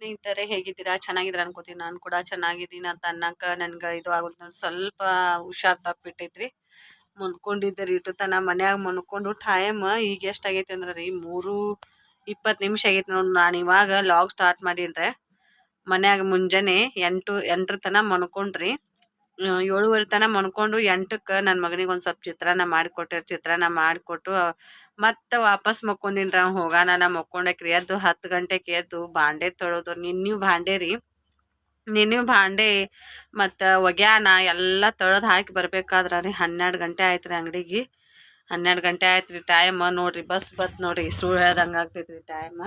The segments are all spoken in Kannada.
ಸ್ನೇಹಿತರೆ, ಹೇಗಿದ್ದೀರಾ? ಚೆನ್ನಾಗಿದ್ದೀರಾ ಅನ್ಕೋತೀನಿ. ನಾನು ಕೂಡ ಚೆನ್ನಾಗಿದ್ದೀನಿ. ಅಂತ ಅನ್ನಕ ನನ್ಗೆ ಇದು ಆಗುತ್ತೆ ಸ್ವಲ್ಪ ಹುಷಾರ್ ತಪ್ಪಿಟ್ಟೈತ್ರಿ ಮುನ್ಕೊಂಡಿದ್ದೆ ರೀ ಇಟ್ಟು ತನ ಮನ್ಯಾಗ ಮುನ್ಕೊಂಡು ಟೈಮ್ ಈಗ ಎಷ್ಟು ಆಗೈತಿ ಅಂದ್ರೆ ರೀ, ಮೂರು ಇಪ್ಪತ್ತು ನಿಮಿಷ ಆಗೈತಿ ನೋಡಿ ನಾನು ಇವಾಗ ಲಾಗ್ ಸ್ಟಾರ್ಟ್ ಮಾಡೀನ್ರೆ. ಮನ್ಯಾಗ ಮುಂಜಾನೆ ಎಂಟು, ಎಂಟ್ರ ತನ ಮನ್ಕೊಂಡ್ರಿ ಏಳುವರೆ ತನ ಮನ್ಕೊಂಡು ಎಂಟಕ್ಕೆ ನನ್ನ ಮಗನಿಗೆ ಒಂದು ಸ್ವಲ್ಪ ಚಿತ್ರಾನ್ನ ಮಾಡಿಕೊಟ್ಟೆ ಚಿತ್ರಾನ್ನ ಮಾಡಿಕೊಟ್ಟು ಮತ್ತೆ ವಾಪಸ್ ಮಕ್ಕೊಂದಿನ್ರಿ ಅವ್ನು ಹೋಗಾನ ನಾ ಮಕ್ಕೊಂಡಕ್ರಿ ಎದ್ದು ಹತ್ತು ಗಂಟೆಗೆ ಎದ್ದು ಬಾಂಡೆ ತೊಳೆದು. ನಿನ್ನೆ ಭಾಂಡೆ ರೀ. ನಿನ್ನೆ ಭಾಂಡೆ ಮತ್ತು ಒಗ್ಯಾನ ಎಲ್ಲ ತೊಳೆದು ಹಾಕಿ ಬರ್ಬೇಕಾದ್ರ ರೀ. ಹನ್ನೆರಡು ಗಂಟೆ ಆಯ್ತು ರೀ ಅಂಗಡಿಗೆ. ಹನ್ನೆರಡು ಗಂಟೆ ಆಯ್ತು ರೀ ಟೈಮ್ ನೋಡ್ರಿ ಬಸ್ ಬತ್ ನೋಡ್ರಿ. ಸುಳ್ಳು ಹೇಳ್ದಂಗೆ ಆಗ್ತೈತ್ರಿ ಟೈಮ್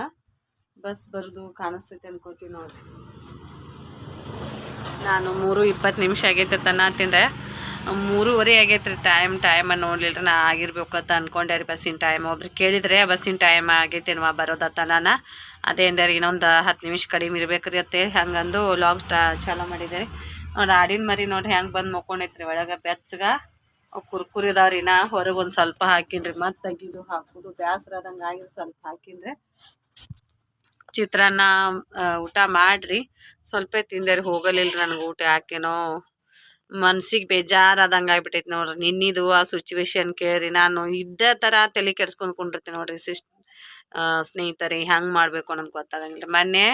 ಬಸ್ ಬರೋದು ಕಾಣಿಸ್ತೈತಿ ಅನ್ಕೋತೀವಿ ನೋಡ್ರಿ. ನಾನು ಮೂರು ಇಪ್ಪತ್ತು ನಿಮಿಷ ಆಗೈತೆ ತನ್ನತ್ತೀನ್ರೆ ಮೂರುವರೆ ಆಗೈತೆ ರೀ ಟೈಮ್ ಟೈಮ್ ನೋಡ್ಲಿಲ್ಲ ನಾ ಆಗಿರ್ಬೇಕು ಅಂತ ಅನ್ಕೊಂಡೆ ರೀ ಬಸ್ಸಿನ ಟೈಮ್ ಒಬ್ರು ಕೇಳಿದ್ರೆ ಬಸ್ಸಿನ ಟೈಮ್ ಆಗೈತೇನವ ಬರೋದತ್ತ ನಾನು ಅದೇ ಇನ್ನೊಂದು ಹತ್ತು ನಿಮಿಷ ಕಡಿಮೆ ಇರ್ಬೇಕು ರೀ ಅಂತೇಳಿ ಹಂಗಂದು ಲಾಗ್ ಸ್ಟಾ ಚಾಲೂ ಮಾಡಿದೆ ರೀ. ನೋಡಿ ಆಡಿನ ಮರಿ ನೋಡ್ರಿ ಹೆಂಗೆ ಬಂದು ಮಕ್ಕೊಂಡೈತ್ರಿ ಒಳಗೆ ಬೆಚ್ಚಗ. ಕುರ್ಕುರಿ ಇದಾವ್ರಿ ನಾ. ಹೊರಗೆ ಒಂದು ಸ್ವಲ್ಪ ಹಾಕಿನ್ರಿ. ಮತ್ತೆ ತೆಗಿದು ಹಾಕೋದು. ಬ್ಯಾಸ್ರ ಆಗಿ ಸ್ವಲ್ಪ ಹಾಕಿನ್ರಿ. ಚಿತ್ರಾನ್ನ ಊಟ ಮಾಡ್ರಿ. ಸ್ವಲ್ಪ ತಿಂದೇರಿ ಹೋಗಲಿಲ್ಲ ನನಗೆ ಊಟ ಯಾಕೇನೋ. ಮನ್ಸಿಗೆ ಬೇಜಾರಾದಂಗೆ ಆಗ್ಬಿಟ್ಟೈತಿ ನೋಡ್ರಿ. ನಿನ್ನಿದು ಆ ಸಿಚುವೇಶನ್ ಕೇಳಿ ನಾನು ಇದ್ದೇ ಥರ ತಲೆ ಕೆಡ್ಸ್ಕೊಂಡ್ ಕುಂಡಿರ್ತೀನಿ ನೋಡ್ರಿ. ಸಿಸ್ ಸ್ನೇಹಿತರೆ, ಹೆಂಗೆ ಮಾಡಬೇಕು ಅನ್ನೋದು ಗೊತ್ತಾಗಂಗಿಲ್ಲ ಮೊನ್ನೆ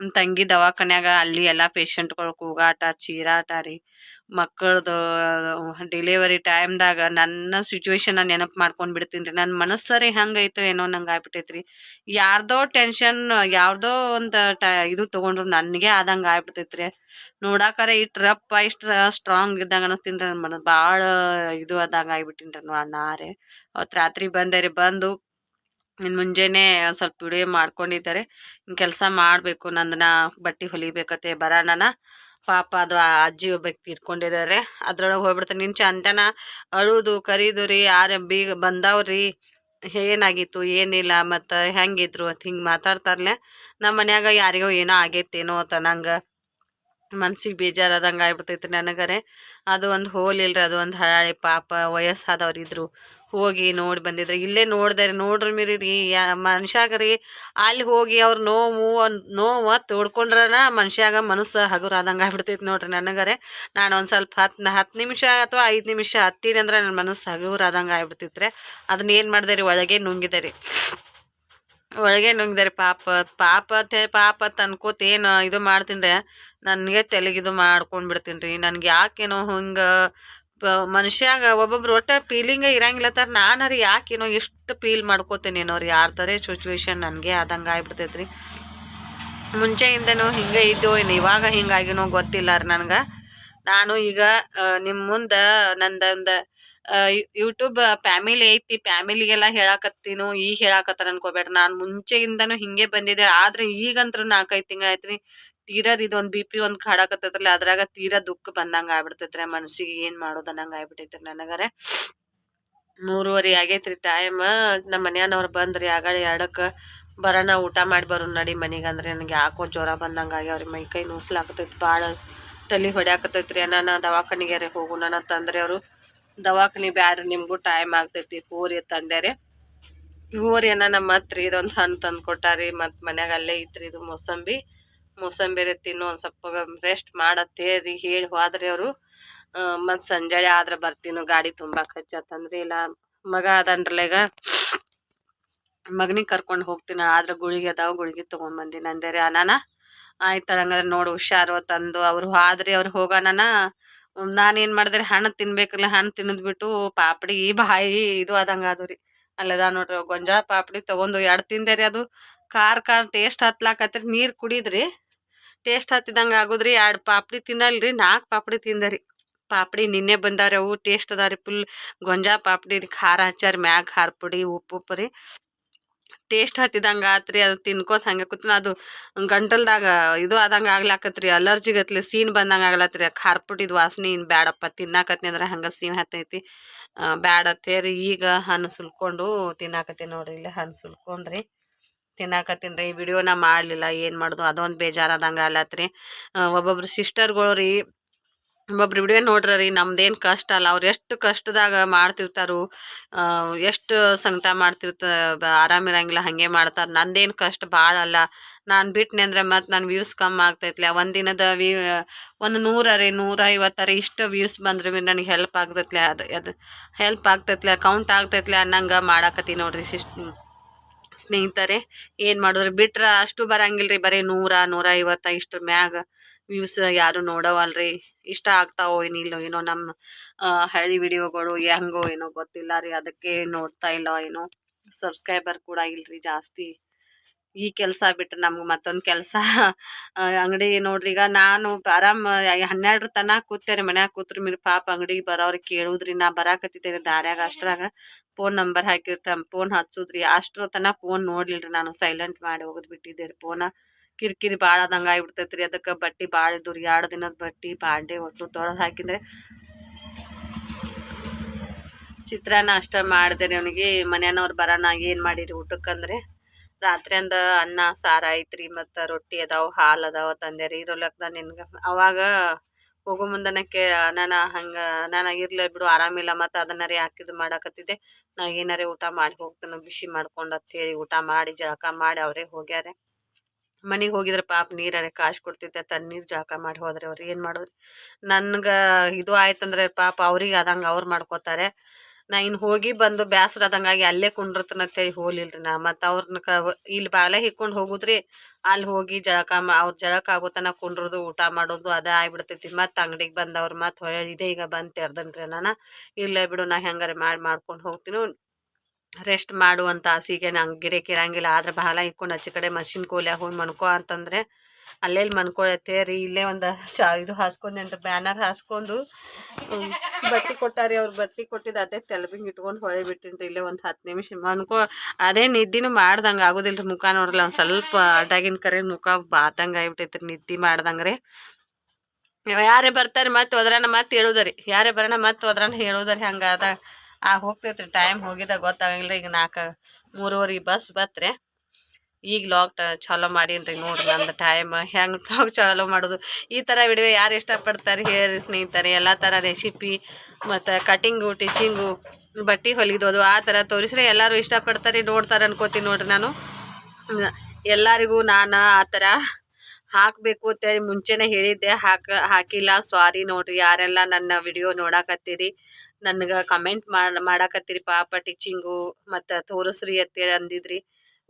ನಮ್ಮ ತಂಗಿ ದವಾಖಾನ್ಯಾಗ ಅಲ್ಲಿ ಎಲ್ಲಾ ಪೇಷಂಟ್ಗಳು ಕೂಗಾಟ, ಚೀರಾಟ ರೀ. ಮಕ್ಕಳದು ಡೆಲಿವರಿ ಟೈಮ್ದಾಗ ನನ್ನ ಸಿಚುವೇಶನ್ ನೆನಪು ಮಾಡ್ಕೊಂಡು ಬಿಡ್ತೀನಿ ರೀ. ನನ್ನ ಮನಸ್ಸರಿ ಹೆಂಗೈತೋ ಏನೋ ನಂಗೆ ಆಗ್ಬಿಟ್ಟೈತ್ರಿ ಯಾರ್ದೋ ಟೆನ್ಷನ್ ಯಾರ್ದೋ ಒಂದು ಇದು ತಗೊಂಡ್ರು ನನಗೆ ಆದಂಗೆ ಆಗ್ಬಿಡ್ತೈತ್ರಿ ನೋಡಾಕರೆ ಇಷ್ಟು ರಪ್ಪ ಇಷ್ಟು ಸ್ಟ್ರಾಂಗ್ ಇದ್ದಂಗೆ ಅನಸ್ತೀನಿ ರೀ ನನ್ನ ಮನಸ್ ಭಾಳ ಇದು ಆದಂಗೆ ಆಗ್ಬಿಟ್ಟಿನಿ ರೀ ನಾರೇ ಅವತ್ತು ರಾತ್ರಿ ಬಂದೆ ರೀ, ಬಂದು ಇನ್ನು ಮುಂಜಾನೆ ಸ್ವಲ್ಪ ವಿಡಿಯೋ ಮಾಡ್ಕೊಂಡಿದ್ದಾರೆ. ಕೆಲಸ ಮಾಡಬೇಕು. ನಂದನ ಬಟ್ಟೆ ಹೊಲಿಬೇಕತ್ತೆ ಬರೋಣ ಪಾಪ ಅದು ಅಜ್ಜಿ ಒಬ್ಬಕ್ಕೆ ತೀರ್ಕೊಂಡಿದ್ದಾರೆ ಅದ್ರೊಳಗೆ ಹೋಗ್ಬಿಡ್ತಾನೆ ನಿನ್ ಚಂದನ ಅಳುದು, ಕರೀದು ರೀ. ಯಾರ ಬೀಗ ಬಂದವ್ರಿ ಏನಾಗಿತ್ತು, ಏನಿಲ್ಲ, ಮತ್ತು ಹೆಂಗಿದ್ರು ಅಂತ ಹಿಂಗೆ ಮಾತಾಡ್ತಾರಲೆ. ನಮ್ಮ ಮನ್ಯಾಗ ಯಾರಿಗೋ ಏನೋ ಆಗೈತೇನೋ ಅಂತ ನಂಗೆ. ಮನ್ಸಿಗೆ ಬೇಜಾರಾದಂಗೆ ಆಗ್ಬಿಡ್ತೈತಿ ನನಗರೆ. ಅದು ಒಂದು ಹೋಲಿಲ್ರಿ ಅದು ಒಂದು ಹಳೆ ಪಾಪ ವಯಸ್ಸಾದವ್ರಿದ್ರು. ಹೋಗಿ ನೋಡಿ ಬಂದಿದ್ರು. ಇಲ್ಲೇ ನೋಡ್ದೆ ರೀ ನೋಡ್ರಿ ಮೀರಿ ರೀ ಯಾ ಮನುಷ್ಯಾಗ ರೀ ಅಲ್ಲಿ ಹೋಗಿ ಅವ್ರ ನೋವು ನೋವು ತೋಡ್ಕೊಂಡ್ರನ ಮನುಷ್ಯಾಗ ಮನಸ್ಸು ಹಗುರ ಆದಂಗೆ ಆಗ್ಬಿಡ್ತೈತಿ ನೋಡ್ರಿ ನನಗರೆ. ನಾನು ಒಂದು ಸ್ವಲ್ಪ ಹತ್ತು ಹತ್ತು ನಿಮಿಷ ಅಥವಾ ಐದು ನಿಮಿಷ ಹತ್ತೀನಿ ಅಂದ್ರೆ ನನ್ನ ಮನಸ್ಸು ಹಗುರ ಆದಂಗೆ ಆಗ್ಬಿಡ್ತೈತ್ರಿ. ಅದನ್ನ ಏನು ಮಾಡಿದೆ ರೀ ಒಳಗೆ ನುಂಗಿದೆ ರೀ ಒಳಗೆ ನುಂಗಿದಾರೆ ಪಾಪ. ಪಾಪ te ಪಾಪ ಅಂತ ಅನ್ಕೋತ ಏನು ಇದು ಮಾಡ್ತೀನಿ ನನಗೆ ತೆಲುಗಿದು ಮಾಡ್ಕೊಂಡು ಬಿಡ್ತೀನಿ ರೀ ನನ್ಗೆ ಯಾಕೇನೋ ಹಿಂಗೆ ಮನುಷ್ಯಾಗ ಒಬ್ಬೊಬ್ರು ಒಟ್ಟ ಫೀಲಿಂಗ ಇರಂಗಿಲ್ಲ ತರ ನಾನು ರೀ ಯಾಕೇನೋ ಎಷ್ಟು ಫೀಲ್ ಮಾಡ್ಕೋತೇನೇನೋ ರೀ. ಯಾರ್ದಾರೆ ಸಿಚುವೇಶನ್ ನನಗೆ ಆದಂಗೆ ಆಗ್ಬಿಡ್ತೈತೆ ರೀ ಮುಂಚೆಯಿಂದನೂ ಹಿಂಗೆ ಇದ್ದೋ ಏನು, ಇವಾಗ ಹಿಂಗಾಗಿನೋ ಗೊತ್ತಿಲ್ಲ ರೀ ನನಗೆ. ನಾನು ಈಗ ನಿಮ್ಮ ಮುಂದೆ ನಂದೊಂದು ಯೂಟ್ಯೂಬ್ ಫ್ಯಾಮಿಲಿ ಐತಿ ಫ್ಯಾಮಿಲಿಗೆಲ್ಲ ಹೇಳಾಕತ್ತೀನು, ಈಗ ಹೇಳಾಕತ್ತಾರ ಅನ್ಕೋಬೇಡ್ರಿ ನಾನು ಮುಂಚೆಯಿಂದನೂ ಹಿಂಗೆ ಬಂದಿದೆ ಆದ್ರೆ ಈಗಂತ್ರು ನಾಲ್ಕೈದು ತಿಂಗಳು ಐತ್ರಿ ರೀ ತೀರಾ ಇದೊಂದು ಬಿ ಪಿ ಒಂದು ಕಾಡಾಕತ್ತೈತ್ರಲ್ಲ ಅದ್ರಾಗ ತೀರಾ ದುಃಖ ಬಂದಂಗ ಆಗ್ಬಿಡ್ತೈತ್ರಿ ಮನಸ್ಸಿಗೆ ಏನು ಮಾಡೋದು ಅನ್ನಂಗೆ ಆಗ್ಬಿಟ್ಟೈತ್ರಿ ನನಗರೆ. ಮೂರುವರೆ ಆಗೈತ್ರಿ ಟೈಮ್ ನಮ್ಮ ಮನ್ಯಾನವ್ರು ಬಂದ್ರಿ ಆಗಾಳೆ ಎರಡಕ್ಕ ಬರೋಣ, ಊಟ ಮಾಡಿ ಬರೋಣ ನಡಿ ಮನೆಗೆ ನನಗೆ ಯಾಕೋ ಜ್ವರ ಬಂದಂಗೆ ಆಗ್ಯಾವ್ರಿ, ಮೈ ಕೈ ನುಸ್ಲಾಕತೈತಿ ಭಾಳ ತಲೆ ಹೊಡ್ಯಾಕತೈತ್ರಿ ಅಣ್ಣ ದವಾಖಾನಿಗೆ ಹೋಗೋಣ ಅಂತಂದ್ರೆ ಅವರು ದವಾಖಾನಿ ಬ್ಯಾಡ್ರಿ, ನಿಮಗೂ ಟೈಮ್ ಆಗ್ತೈತಿ. ಹೋರಿ ತಂದ್ಯಾರಿ. ಹೋರಿ ಅನ್ನ ನಮ್ಮ ಹತ್ರ ಇದೊಂದು ಹಣ್ಣು ತಂದು ಕೊಟ್ಟಾರಿ. ಮತ್ತು ಮನ್ಯಾಗ ಅಲ್ಲೇ ಇತ್ರಿ ಇದು ಮೋಸಂಬಿ. ಮೋಸಂಬಿ ರೀ ತಿನ್ನು, ಒಂದು ಸ್ವಲ್ಪ ರೆಸ್ಟ್ ಮಾಡತ್ತೇರಿ ಹೇಳಿ ಹೋದ್ರಿ ಅವರು. ಮತ್ತು ಸಂಜೆ ಆದ್ರೆ ಬರ್ತೀನೋ ಗಾಡಿ ತುಂಬಾ ಹಚ್ಚತ್ತಂದ್ರಿ. ಇಲ್ಲ, ಮಗ ಅದನ್ರಲ್ಲ ಈಗ. ಮಗನಿಗೆ ಕರ್ಕೊಂಡು ಹೋಗ್ತೀನಿ, ಆದ್ರೆ ಗುಳಿಗೆ ಅದಾವ, ಗುಳಿಗೆ ತಗೊಂಡ್ ಬಂದಿನಿ ಅಂದೆ ರೀ ಅನಾನ ಆಯ್ತು ಹಂಗಾರೆ ನೋಡು, ಹುಷಾರು ತಂದು, ಅವ್ರು ಆದ್ರಿ, ಅವ್ರು ಹೋಗೋಣ ನಾನೇನು ಮಾಡಿದ್ರೆ ಹಣ್ಣು ತಿನ್ಬೇಕಲ್ಲ, ಹಣ್ಣು ತಿನ್ನದ್ಬಿಟ್ಟು ಪಾಪಡಿ ಬಾಯಿ ಇದು ಆದಂಗ ಅದು ರೀ. ಅಲ್ಲದ ನೋಡ್ರಿ ಗೊಂಜಾಳ ಪಾಪಡಿ ತಗೊಂಡು ಎರಡು ತಿಂದೆ ರೀ ಅದು. ಖಾರ ಖಾರ ಟೇಸ್ಟ್ ಹತ್ಲಾಕತ್ರಿ ನೀರು ಕುಡಿದ್ರಿ. ಟೇಸ್ಟ್ ಹತ್ತಿದಂಗ ಆಗುದ್ರಿ, ಎರಡು ಪಾಪಡಿ ತಿನ್ನಲ್ರಿ ನಾಲ್ಕು ಪಾಪಡಿ ತಿಂದರಿ ಪಾಪಡಿ ನಿನ್ನೆ ಬಂದಾರಿ ಅವು, ಟೇಸ್ಟ್ ಅದಾರಿ ಫುಲ್ ಗೊಂಜಾಳ ಪಾಪಡಿ ಖಾರ ಹಚ್ಚಾರಿ ಮ್ಯಾಗ ಖಾರ ಪುಡಿ, ಉಪ್ಪು ಉಪ್ಪು ರೀ. ಟೇಸ್ಟ್ ಹತ್ತಿದಂಗೆ ಆತ್ರಿ, ಅದು ತಿನ್ಕೋತ ಹಂಗೆ ಕೂತ್ನ, ಅದು ಗಂಟಲ್ದಾಗ ಇದು ಆದಂಗೆ ಆಗ್ಲಾಕತ್ರಿ ಅಲರ್ಜಿ ಗತ್ಲೆ ಸೀನ್ ಬಂದಂಗೆ ಆಗ್ಲತ್ರಿ ಖಾರ್ಪುಟಿದ ವಾಸನೆ ಇನ್ನು ಬ್ಯಾಡಪ್ಪ, ತಿನ್ನಾಕತ್ನಿ ಅಂದ್ರೆ ಹಂಗೆ ಸೀನ್ ಹತ್ತೈತಿ. ಬ್ಯಾಡ ತೇರಿ ಈಗ ಹಣ್ಣು ಸುಲ್ಕೊಂಡು ತಿನ್ನಾಕತ್ತೀನಿ ನೋಡ್ರಿ, ಇಲ್ಲಿ ಹಣ್ಣು ಸುಲ್ಕೊಂಡ್ರಿ, ತಿನ್ನಾಕತ್ತೀನಿ ರೀ ವಿಡಿಯೋನ ಮಾಡಲಿಲ್ಲ, ಏನು ಮಾಡೋದು, ಅದೊಂದು ಬೇಜಾರಾದಂಗೆ ಆಲತ್ರಿ ಒಬ್ಬೊಬ್ರು ಸಿಸ್ಟರ್ಗಳು ರೀ ಒಬ್ಬೊಬ್ರು ವಿಡಿಯೋ ನೋಡ್ರಿ ನಮ್ದೇನು ಕಷ್ಟ ಅಲ್ಲ. ಅವ್ರು ಎಷ್ಟು ಕಷ್ಟದಾಗ ಮಾಡ್ತಿರ್ತಾರು ಎಷ್ಟು ಸಂಕಟ ಮಾಡ್ತಿರ್ತ ಆರಾಮಿರಂಗಿಲ್ಲ ಹಾಗೆ ಮಾಡ್ತಾರೆ. ನಂದೇನು ಕಷ್ಟ, ಭಾಳ ಅಲ್ಲ. ನಾನು ಬಿಟ್ನೆ ಅಂದ್ರೆ ಮತ್ತು ನನ್ನ ವ್ಯೂಸ್ ಕಮ್ಮಿ ಆಗ್ತೈತ್ಲೆ. ಒಂದಿನದ ವ್ಯೂ, ಒಂದು ನೂರರೆ ನೂರ ಐವತ್ತರ ಇಷ್ಟು ವ್ಯೂಸ್ ಬಂದ್ರೆ ನನಗೆ ಹೆಲ್ಪ್ ಆಗ್ತೈತ್ಲೆ. ಅದು ಅದು ಹೆಲ್ಪ್ ಆಗ್ತೈತ್ಲೆ ಕೌಂಟ್ ಆಗ್ತೈತ್ಲೆ ಅನ್ನಂಗೆ ಮಾಡಾಕತ್ತಿ ನೋಡ್ರಿ ಸಿಸ್ಟ್ ಸ್ನೇಹಿತರೆ. ಏನು ಮಾಡಿದ್ರಿ? ಬಿಟ್ರೆ ಅಷ್ಟು ಬರಂಗಿಲ್ಲ ರೀ ಬರೀ ನೂರ ನೂರ ಐವತ್ತ ಇಷ್ಟ್ರ ಮ್ಯಾಗ. ವ್ಯೂಸ್ ಯಾರು ನೋಡವಲ್ರಿ. ಇಷ್ಟ ಆಗ್ತಾವೋ ಏನಿಲ್ಲೋ ಏನೋ ನಮ್ಮ ಹಳ್ಳಿ ವಿಡಿಯೋಗಳು ಹೆಂಗೋ ಏನೋ ಗೊತ್ತಿಲ್ಲ ರೀ. ಅದಕ್ಕೆ ನೋಡ್ತಾ ಇಲ್ಲ ಏನೋ. ಸಬ್ಸ್ಕ್ರೈಬರ್ ಕೂಡ ಇಲ್ರಿ ಜಾಸ್ತಿ. ಈ ಕೆಲಸ ಬಿಟ್ಟು ನಮ್ಗೆ ಮತ್ತೊಂದು ಕೆಲಸ. ಅಂಗಡಿ ನೋಡ್ರಿ. ಈಗ ನಾನು ಆರಾಮ್ ಹನ್ನೆರಡರ ತನಕ ಕೂತೇರಿ ಮನ್ಯಾಗ ಕೂತ್ರಿ. ಮೀರ್ ಪಾಪ ಅಂಗಡಿಗೆ ಬರೋರಿಗೆ ಕೇಳುದ್ರಿ. ನಾ ಬರಾಕತ್ತಿದ್ದೆ ದಾರ್ಯಾಗ. ಅಷ್ಟ್ರಾಗ ಫೋನ್ ನಂಬರ್ ಹಾಕಿರ್ತ ಫೋನ್ ಹಚ್ಚುದ್ರಿ. ಅಷ್ಟರ ತನಕ ಫೋನ್ ನೋಡ್ಲಿಲ್ರಿ ನಾನು. ಸೈಲೆಂಟ್ ಮಾಡಿ ಹೋಗದ್ ಬಿಟ್ಟಿದ್ದೆ ರೀ ಫೋನ. ಕಿರಿಕಿರಿ ಭಾಳ ಆದಂಗೆ ಆಗಿಬಿಡ್ತೈತೆ ರೀ ಅದಕ್ಕೆ ಬಟ್ಟಿ ಭಾಳ ಇದ್ದು ರೀ. ಎರಡು ದಿನದ ಬಟ್ಟಿ, ಬಾಂಡೆ, ಒಟ್ಟು ತೊಳೆದು ಹಾಕಿದ್ರೆ ಚಿತ್ರಾನ್ನ ಅಷ್ಟ ಮಾಡಿದೆ ರೀ ಅವನಿಗೆ. ಮನೆಯವ್ರು ಬರೋಣ ಏನು ಮಾಡಿರಿ ಊಟಕ್ಕಂದ್ರೆ? ರಾತ್ರಿ ಅಂದ ಅನ್ನ, ಸಾರ ಐತ್ರಿ ಮತ್ತು ರೊಟ್ಟಿ ಅದಾವ, ಹಾಲು ಅದಾವ ತಂದೆ ರೀ ಲೆಕ್ಕದ ನಿನ್ಗೆ. ಅವಾಗ ಹೋಗೋ ಮುಂದನ ಕೇ ನಾನು ಹಂಗೆ ನಾನು ಇರ್ಲಿ ಬಿಡು ಆರಾಮಿಲ್ಲ ಮತ್ತು ಅದನ್ನರೇ ಹಾಕಿದ್ದು ಮಾಡಾಕತ್ತಿದ್ದೆ. ನಾ ಏನಾರೇ ಊಟ ಮಾಡಿ ಹೋಗ್ತಾನೆ, ಬಿಸಿ ಮಾಡ್ಕೊಂಡು ಅಂತ ಹೇಳಿ ಊಟ ಮಾಡಿ, ಜಳಕ ಮಾಡಿ ಅವರೇ ಹೋಗ್ಯಾರೆ. ಮನೆಗೆ ಹೋಗಿದ್ರೆ ಪಾಪ ನೀರೇ ಕಾಶ್ ಕೊಡ್ತಿದ್ದೆ, ತಣ್ಣೀರು ಜಳಕ ಮಾಡಿ ಹೋದ್ರೆ ಅವ್ರು ಏನು ಮಾಡೋದು? ನನ್ಗೆ ಇದು ಆಯ್ತಂದ್ರೆ ಪಾಪ ಅವ್ರಿಗೆ ಆದಂಗೆ ಅವ್ರು ಮಾಡ್ಕೋತಾರೆ. ನಾ ಇನ್ನು ಹೋಗಿ ಬಂದು ಬೇಸರ ಆದಂಗಾಗಿ ಅಲ್ಲೇ ಕುಂಡಿರ್ತನ ಹೋಲಿಲ್ರಿ ನಾ. ಮತ್ತು ಅವ್ರನ್ನ ಕ ಇಲ್ಲಿ ಬಾಳೆ ಹಿಕ್ಕೊಂಡು ಹೋಗುದ್ರಿ ಅಲ್ಲಿ ಹೋಗಿ ಜಳಕ ಮಾ ಅವ್ರ ಜಳಕ ಆಗೋತನ ಕುಂಡ್ರದು, ಊಟ ಮಾಡೋದು, ಅದೇ ಆಗ್ಬಿಡ್ತೈತಿ. ಮತ್ತು ಅಂಗಡಿಗೆ ಬಂದವ್ರು ಮತ್ತು ಹೊಳೆ ಇದೇ ಈಗ ಬಂದು ತೆರ್ದನ್ರಿ ನಾನು ಇಲ್ಲೇ ಬಿಡು ನಾ ಹೆಂಗಾರೆ ಮಾಡಿ ಮಾಡ್ಕೊಂಡು ಹೋಗ್ತೀನಿ. ರೆಸ್ಟ್ ಮಾಡುವಂಥ ಆಸೆಗೆ ನಂಗೆ ಗಿರೇಕ್ ಇರಂಗಿಲ್ಲ ಆದ್ರೆ ಬಹಳ ಇಕ್ಕೊಂಡು ಆಚೆ ಕಡೆ ಮಷಿನ್ ಕೋಲ್ಯಾಗ ಹೋಗಿ ಮನ್ಕೋ ಅಂತಂದ್ರೆ ಅಲ್ಲೆಲ್ಲಿ ಮನ್ಕೊಳತ್ತೇರಿ ಇಲ್ಲೇ ಒಂದು ಚಾ ಇದು ಹಾಸ್ಕೊಂಡೇನ್ರಿ. ಬ್ಯಾನರ್ ಹಾಸ್ಕೊಂಡು ಬತ್ತಿ ಕೊಟ್ಟಾರಿ. ಅವ್ರು ಬಟ್ಟಿ ಕೊಟ್ಟಿದ್ದು ಅದೇ ತೆಲಬಿಂಗ್ ಇಟ್ಕೊಂಡು ಹೊಳೆ ಬಿಟ್ಟಿನ್ರಿ. ಇಲ್ಲೇ ಒಂದು ಹತ್ತು ನಿಮಿಷ ಮನ್ಕೋ ಅದೇ ನಿದ್ದಿನೂ ಮಾಡ್ದಂಗೆ ಆಗೋದಿಲ್ರಿ ಮುಖ ನೋಡ್ರಲ್ಲ. ಒಂದು ಸ್ವಲ್ಪ ಅಡ್ಡಾಗಿನ ಕರೆ ಮುಖ ಬಾತಂಗೆ ಆಗ್ಬಿಟ್ಟೈತ್ರಿ ನಿದ್ದೆ ಮಾಡ್ದಂಗ್ರಿ ಯಾರೇ ಬರ್ತಾರೆ ಮತ್ತೆ ಹೋದ್ರನ ಮತ್ತೆ ಹೇಳೋದರಿ. ಯಾರೇ ಬರೋಣ ಮತ್ತೆ ಹೋದ್ರನ ಹೇಳೋದರಿ. ಹಂಗಾದ ಆ ಹೋಗ್ತೈತ್ರಿ ಟೈಮ್ ಹೋಗಿದ ಗೊತ್ತಾಗಂಗಿಲ್ಲ ಈಗ ನಾಲ್ಕು, ಮೂರುವರೆ ಬಸ್ ಬತ್ರಿ. ಈಗ ಲಾಕ್ ಚಾಲೋ ಮಾಡೀನ್ರಿ ನೋಡ್ರಿ ನಂದು ಟೈಮ್ ಹೆಂಗೆ ಲಾಗ್ ಚಾಲೋ ಮಾಡೋದು? ಈ ಥರ ವಿಡಿಯೋ ಯಾರು ಇಷ್ಟಪಡ್ತಾರೆ? ಹೇಳಿ ಸ್ನೇಹಿತರೆ. ಎಲ್ಲ ಥರ ರೆಸಿಪಿ ಮತ್ತು ಕಟಿಂಗು ಟಿಚಿಂಗು ಬಟ್ಟೆ ಹೊಲಿದೋದು ಆ ಥರ ತೋರಿಸ್ರೆ ಎಲ್ಲರೂ ಇಷ್ಟಪಡ್ತಾರೆ. ನೋಡ್ತಾರೆ ಅನ್ಕೋತೀನಿ ನೋಡ್ರಿ ನಾನು. ಎಲ್ಲರಿಗೂ ನಾನು ಆ ಥರ ಹಾಕಬೇಕು ಅಂತೇಳಿ ಮುಂಚೆನೇ ಹೇಳಿದ್ದೆ. ಹಾಕ, ಹಾಕಿಲ್ಲ. ಸಾರಿ ನೋಡ್ರಿ. ಯಾರೆಲ್ಲ ನನ್ನ ವಿಡಿಯೋ ನೋಡಾಕತ್ತೀರಿ? ನನಗೆ ಕಮೆಂಟ್ ಮಾಡ್, ಮಾಡಾಕತ್ತೀರಿ ಪಾಪ ಟೀಚಿಂಗು ಮತ್ತು ತೋರಿಸ್ರಿ ಅಂತೇಳಿ ಅಂದಿದ್ರಿ.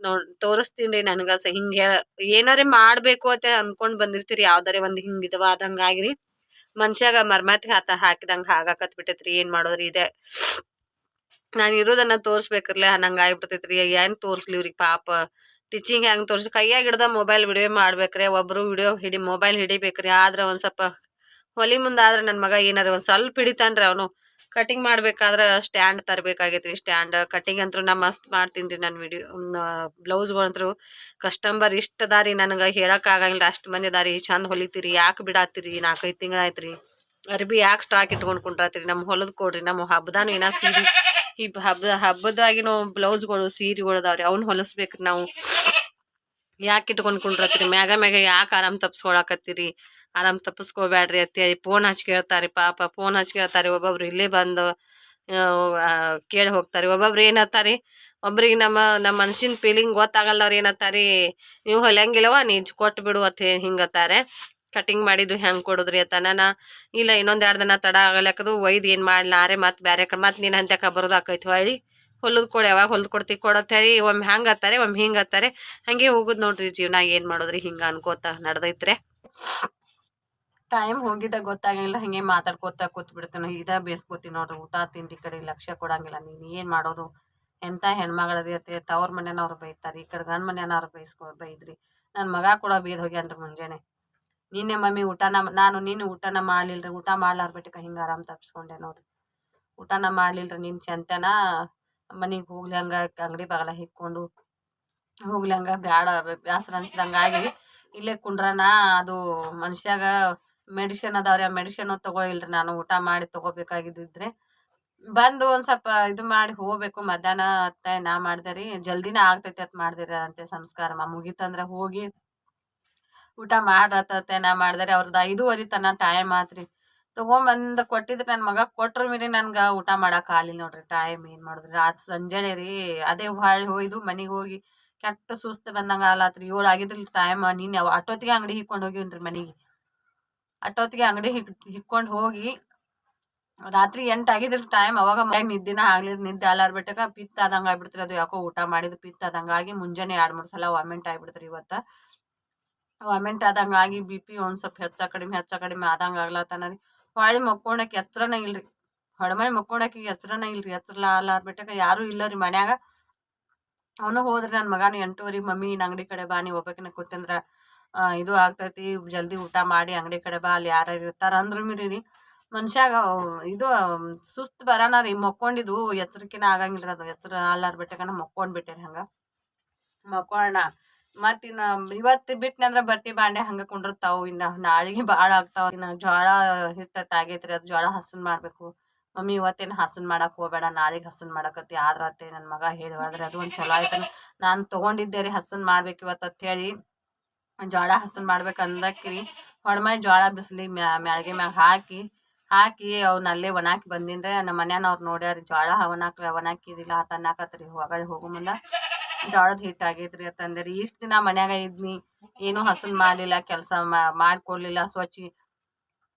ನೋಡ್, ತೋರಿಸ್ತೀನಿ ರೀ ನನಗೆ ಸ ಹಿಂಗೆ ಏನಾರೇ ಮಾಡಬೇಕು ಅಂತ ಅನ್ಕೊಂಡು ಬಂದಿರ್ತೀರಿ, ಯಾವ್ದಾರೆ ಒಂದು ಹಿಂಗೆ ಇದವಾದಂಗೆ ಆಗಿರಿ. ಮನುಷ್ಯಾಗ ಮರ್ಮತ್ ಹಾತ ಹಾಕಿದಂಗೆ ಹಾಗಾಕತ್ ಬಿಟ್ಟೈತ್ರಿ, ಏನು ಮಾಡೋದ್ರಿ ಇದೆ. ನಾನು ಇರೋದನ್ನ ತೋರಿಸ್ಬೇಕ್ರಲ್ಲ ಅನ್ನಂಗೆ ಆಗ್ಬಿಡ್ತೈತ್ರಿ ಏನು ತೋರಿಸ್ಲಿ ಇವ್ರಿಗೆ ಪಾಪ. ಟೀಚಿಂಗ್ ಹೆಂಗೆ ತೋರಿಸ್, ಕೈಯಾಗ ಹಿಡ್ದ ಮೊಬೈಲ್ ವಿಡಿಯೋ ಮಾಡ್ಬೇಕ್ರಿ, ಒಬ್ರು ವಿಡಿಯೋ ಹಿಡಿ ಮೊಬೈಲ್ ಹಿಡಿಬೇಕ್ರಿ, ಆದ್ರೆ ಒಂದು ಸ್ವಲ್ಪ ಹೊಲಿ ಮುಂದಾದ್ರೆ ನನ್ನ ಮಗ ಏನಾರ ಒಂದು ಸ್ವಲ್ಪ ಹಿಡಿತಾನ್ರಿ ಅವನು. ಕಟಿಂಗ್ ಮಾಡ್ಬೇಕಾದ್ರೆ ಸ್ಟ್ಯಾಂಡ್ ತರಬೇಕಾಗೈತ್ರಿ. ಸ್ಟ್ಯಾಂಡ್ ಕಟಿಂಗ್ ಅಂತೂ ನಾ ಮಸ್ತ್ ಮಾಡ್ತೀನಿ ರೀ ವಿಡಿಯೋ ವಿಡಿಯೋ ಬ್ಲೌಸ್ಗಳಂತೂ ಕಸ್ಟಮರ್ ಇಷ್ಟ ಅದಾರಿ ನನಗೆ ಹೇಳೋಕ್ಕಾಗಂಗಿಲ್ಲ ಅಷ್ಟು ಮಂದಿ ಅದಾರಿ ಚಂದ ಹೊಲಿತೀರಿ, ಯಾಕೆ ಬಿಡಾತಿರಿ ನಾಲ್ಕೈದು ತಿಂಗಳಾಯ್ತು ರೀ ಅರ್ಬಿ ಯಾಕೆ ಸ್ಟಾಕ್ ಇಟ್ಕೊಂಡು ಕುಂಟ್ರಾತ್ರಿ ನಮ್ಮ ಹೊಲದ್ ಕೊಡ್ರಿ ನಮ್ಮ ಹಬ್ಬದಾನು ಏನೋ ಸೀರೆ. ಈ ಹಬ್ಬ ಹಬ್ಬದಾಗಿನೋ ಬ್ಲೌಸ್ಗಳು ಸೀರೆಗಳು ಅದಾವ್ರಿ ಅವ್ನ ಹೊಲಿಸ್ಬೇಕ್ರಿ ನಾವು. ಯಾಕೆ ಇಟ್ಕೊಂಡು ಕುಂಡ್ರತ್ತೀರಿ? ಮ್ಯಾಗ ಮ್ಯಾಗ ಯಾಕೆ ಆರಾಮ್ ತಪ್ಸ್ಕೊಳಕತ್ತೀರಿ? ಆರಾಮ್ ತಪ್ಪಿಸ್ಕೋಬ್ಯಾಡ್ರಿ ಅತ್ತಿ ಫೋನ್ ಹಚ್ಚಿ ಕೇಳ್ತಾರೆ. ಪಾಪ ಫೋನ್ ಹಚ್ಚಿ ಕೇಳ್ತಾರೆ. ಒಬ್ಬೊಬ್ರು ಇಲ್ಲೇ ಬಂದು ಕೇಳಿ ಹೋಗ್ತಾರೆ. ಒಬ್ಬೊಬ್ರು ಏನತ್ತಾರಿ ಒಬ್ರಿಗೆ ನಮ್ಮ ನಮ್ಮ ಮನ್ಸಿನ ಫೀಲಿಂಗ್ ಗೊತ್ತಾಗಲ್ಲ ಅವ್ರು ಏನತ್ತಾರಿ ನೀವು ಹೊಲಂಗಿಲ್ಲವ ನೀ ಕೊಟ್ಟು ಬಿಡು ಅಂತ ಹೇಳಿ ಹಿಂಗತ್ತಾರೆ ಕಟಿಂಗ್ ಮಾಡಿದ್ದು ಹೆಂಗೆ ಕೊಡುದ್ರಿ ಅತ್ತ ಇಲ್ಲ ಇನ್ನೊಂದು ಎರಡು ದಿನ ತಡ ಆಗಲಕ್ಕದು ಒಯ್ದು ಏನು ಮಾಡ್ಲಾರೆ ಮತ್ತೆ ಬೇರೆ ಕಡೆ ಮತ್ತೆ ನೀನು ಅಂತ್ಯಕ್ಕೆ ಬರೋದು ಆಕೈತಿ ಹೊಳ್ಳಿ. ಹೊಲದ್ ಕೊಡು ಯಾವಾಗ ಹೊಲ್ದು ಕೊಡ್ತಿ ಕೊಡತ್ತಾರಿ ಒಮ್ಮೆ ಹಂಗೆ ಹತ್ತಾರೆ ಒಮ್ಮೆ ಹಿಂಗೆ ಹತ್ತಾರೆ ಹಂಗೆ ಹೋಗುದು ನೋಡ್ರಿ ಜೀವನ, ಏನು ಮಾಡೋದ್ರಿ ಹಿಂಗೆ ಅನ್ಕೋತ ನಡ್ದೈತ್ರೆ. ಟೈಮ್ ಹೋಗಿದ್ದ ಗೊತ್ತಾಗಂಗಿಲ್ಲ ಹಂಗೆ ಮಾತಾಡ್ಕೋತ ಕೂತ್ ಬಿಡ್ತೀನಿ ಇದ ಬೇಸ್ಕೋತೀನಿ ನೋಡ್ರಿ, ಊಟ, ತಿಂಡಿ ಕಡೆ ಲಕ್ಷ್ಯ ಕೊಡಂಗಿಲ್ಲ, ನೀನು ಏನು ಮಾಡೋದು? ಎಂಥ ಹೆಣ್ಮಗಳದೈತೆ ತವ್ರ ಮನೆಯವ್ರು ಬೈತಾರೆ, ಈ ಕಡೆ ಗಂಡ ಮನೆಯವ್ರು ಬೈಸ್ಕೊ, ಬೈದ್ರಿ. ನನ್ನ ಮಗ ಕೂಡ ಬೈದ್ ಹೋಗ್ಯಾನ್ರಿ ಮುಂಜಾನೆ. ನಿನ್ನೆ ಮಮ್ಮಿ ಊಟನ, ನಾನು ನೀನು ಊಟನ ಮಾಡ್ಲಿಲ್ರಿ, ಊಟ ಮಾಡ್ಲಾರ್ಬಿಟ್ಟಿಕ ಹಿಂಗೆ ಆರಾಮ್ ತಪ್ಸ್ಕೊಂಡೆ ನೋಡ್ರಿ. ಊಟನ ಮಾಡ್ಲಿಲ್ರಿ, ನಿನ್ ಚಂತನ ಮನಿಗೆ ಹೋಗ್ಲಿ ಹಂಗ, ಅಂಗಡಿ ಬಾಗಲ ಹಿಕ್ಕೊಂಡು ಹೋಗ್ಲಿ ಹಂಗ ಬ್ಯಾಡ, ಬ್ಯಾಸರ ಅನ್ಸ್ದಂಗಾಗಿ ಇಲ್ಲೇ ಕುಂಡ್ರನ, ಅದು ಮನುಷ್ಯಾಗ ಮೆಡಿಸಿನ್ ಅದಾವ್ರಿ, ಆ ಮೆಡಿಸಿನ್ ಇಲ್ರಿ ನಾನು ಊಟ ಮಾಡಿ ತಗೋಬೇಕಾಗಿದ್ದಿದ್ರೆ. ಬಂದು ಒಂದ್ ಸ್ವಲ್ಪ ಇದು ಮಾಡಿ ಹೋಗ್ಬೇಕು, ಮಧ್ಯಾಹ್ನ ಅತ್ತ ನಾ ಮಾಡ್ದೆ ರೀ, ಜಲ್ದಿನ ಆಗ್ತೈತಿ ಅತ್ ಮಾಡ್ದಿರ ಅಂತೆ ಸಂಸ್ಕಾರ ಮುಗೀತಂದ್ರ ಹೋಗಿ ಊಟ ಮಾಡ್ರತ್ತೆ ನಾ ಮಾಡ್ದಾರಿ ಅವ್ರದ್ದು ಐದೂವರೆ ತನ ಟೈಮ್ ಆತ್ರಿ ತಗೊಂಬಂದ್ ಕೊಟ್ಟಿದ್ರೆ ನನ್ನ ಮಗ ಕೊಟ್ರ ಮೀರಿ ನನ್ಗ ಊಟ ಮಾಡಕ್ ಆಗ್ಲಿಲ್ಲ ನೋಡ್ರಿ ಟೈಮ್ ಏನ್ ಮಾಡಿದ್ರಿ. ರಾತ್ ಸಂಜೆಳೆ ರೀ, ಅದೇ ಹೊಳ್ ಹೋಯ್ದು ಮನಿಗ್ ಹೋಗಿ ಕೆಟ್ಟ ಸುಸ್ತ ಬಂದಂಗ ಆಲಾತ್ರಿ ಏಳು ಆಗಿದ್ರಿ ಟೈಮ್ ನೀನ್ ಅಟ್ಟೊತ್ತಿಗೆ ಅಂಗಡಿ ಹಿಕ್ಕೊಂಡ್ ಹೋಗಿವ್ರಿ ಮನಿಗೆ. ಅಟ್ಟೊತ್ತಿಗೆ ಅಂಗಡಿ ಹಿಕ್ ಹಿಕ್ಕೊಂಡ್ ಹೋಗಿ ರಾತ್ರಿ ಎಂಟು ಆಗಿದ್ರಿ ಟೈಮ್ ಅವಾಗ ಮನ್ಯಾಗ ನಿದ್ದಿನ ಆಗ್ಲಿಲ್ಲ, ನಿದ್ದೆ ಅಲ್ಲಾರ ಬಿಟ್ಟಾಗ ಪಿತ್ ಆದಂಗೆ ಆಗ್ಬಿಡ್ತ್ರಿ. ಅದು ಯಾಕೋ ಊಟ ಮಾಡಿದ್ ಪಿತ್ ಆದಂಗಾಗಿ ಮುಂಜಾನೆ ಎರಡು, ಮೂರು ಸಲ ವಾಮೆಂಟ್ ಆಗ್ಬಿಡ್ತ್ರಿ ಇವತ್ತ. ವಾಮೆಂಟ್ ಆದಂಗೆ ಆಗಿ ಬಿ ಪಿ ಒಂದು ಸ್ವಲ್ಪ ಹೆಚ್ಚ ಕಡಿಮೆ ಹೆಚ್ಚ ಕಡಿಮೆ ಆದಂಗ ಆಗ್ಲತ್ತನರಿ ಹೊಳಿ ಮಕ್ಕೊಳಕ್ಕೆ ಎತ್ರನ ಇಲ್ರಿ. ಹೊಡಮಳಿ ಮಕ್ಕೊಳಕ್ಕೆ ಎತ್ರನ ಇಲ್ರಿ. ಎತ್ರ ಆಲಾರ್ ಬಿಟ್ಟಾಗ ಯಾರು ಇಲ್ಲರಿ ಮನ್ಯಾಗ. ಅವನು ಹೋದ್ರಿ ನನ್ನ ಮಗನ ಎಂಟೂವರೆ, ಮಮ್ಮಿ ಇನ್ ಅಂಗಡಿ ಕಡೆ ಬಾ, ನೀ ಒಬ್ಬಕಿನ ಕೂತಂದ್ರ. ಇದು ಆಗ್ತೈತಿ, ಜಲ್ದಿ ಊಟ ಮಾಡಿ ಅಂಗಡಿ ಕಡೆ ಬಾ, ಅಲ್ಲಿ ಯಾರು ಇರ್ತಾರ ಅಂದ್ರು ಮೀರಿ ಮನುಷ್ಯಾಗ ಇದು ಸುಸ್ತ್ ಬರಾನ ರೀ, ಮಕ್ಕೊಂಡಿದ್ದು ಎಚ್ಚರಿಕೆನ ರೀ ಅದು. ಎಚ್ಚರ ಅಲ್ಲಾರ್ ಬಿಟ್ಟಕನ ಮಕ್ಕೊಂಡ್ ಬಿಟ್ಟೇರಿ ಹಂಗ. ಮಕ್ಕೋಣ ಇವತ್ ಇವತ್ತು ಬಿಟ್ನಂದ್ರ ಬಟ್ಟಿ ಬಾಂಡೆ ಹಂಗ ಕುಂಡಿರ್ತಾವ. ಇನ್ನ ನಾಳಿಗೆ ಬಾಳ ಆಗ್ತಾವ. ಇನ್ನ ಜ್ವಾಳ ಹಿಟ್ಟ ಆಗೈತ್ರಿ ಅದು ಜ್ವಾಳ ಹಸನ್ ಮಾಡ್ಬೇಕು. ಮಮ್ಮಿ ಇವತ್ತೇನು ಹಸನ್ ಮಾಡಕ್ ಹೋಗ್ಬೇಡ, ನಾಳೆಗೆ ಹಸನ್ ಮಾಡಕತ್ತಿ. ಆದ್ರತ್ತೆ ನನ್ ಮಗ ಹೇಳಿ ಆದ್ರೆ ಅದು ಒಂದ್ ಚಲೋ ಆಯ್ತಾನ. ನಾನ್ ತಗೊಂಡಿದ್ದೆ ರೀ ಹಸನ್ ಮಾಡ್ಬೇಕು ಇವತ್ತು ಅಂತ ಹೇಳಿ. ಜ್ವಾಳ ಹಸನ್ ಮಾಡ್ಬೇಕು ಅಂದಕ್ರಿ. ಹೊಡ್ಮೈ ಜ್ವಾಳ ಬಿಸ್ಲಿ ಮ್ಯಾಳ್ಗೆ ಮ್ಯಾಗ ಹಾಕಿ ಹಾಕಿ ಅವ್ನ ಅಲ್ಲೇ ಒಣಾಕಿ ಬಂದಿನ್ರಿ. ನಮ್ಮ ಮನ್ಯಾನವ್ರು ನೋಡ್ಯಾರಿ ಜ್ವಾಳ ಒಣಾಕ್ ಒಣಾಕಿದಿಲ್ಲ ಆತ ಅನ್ನಕತ್ರಿ ಹೊಗಳಿ ಹೋಗೋ ಮುಂದ ಜ್ವಾಳದ ಹಿಟ್ ಆಗೈತ್ರಿ ಅಂತಂದ್ರಿ ಇಷ್ಟು ದಿನ ಮನ್ಯಾಗ ಇದ್ನಿ, ಏನು ಹಸನ್ ಮಾಡಲಿಲ್ಲ, ಕೆಲಸ ಮಾಡ್ಕೊಡ್ಲಿಲ್ಲ ಸ್ವಚ್ಛ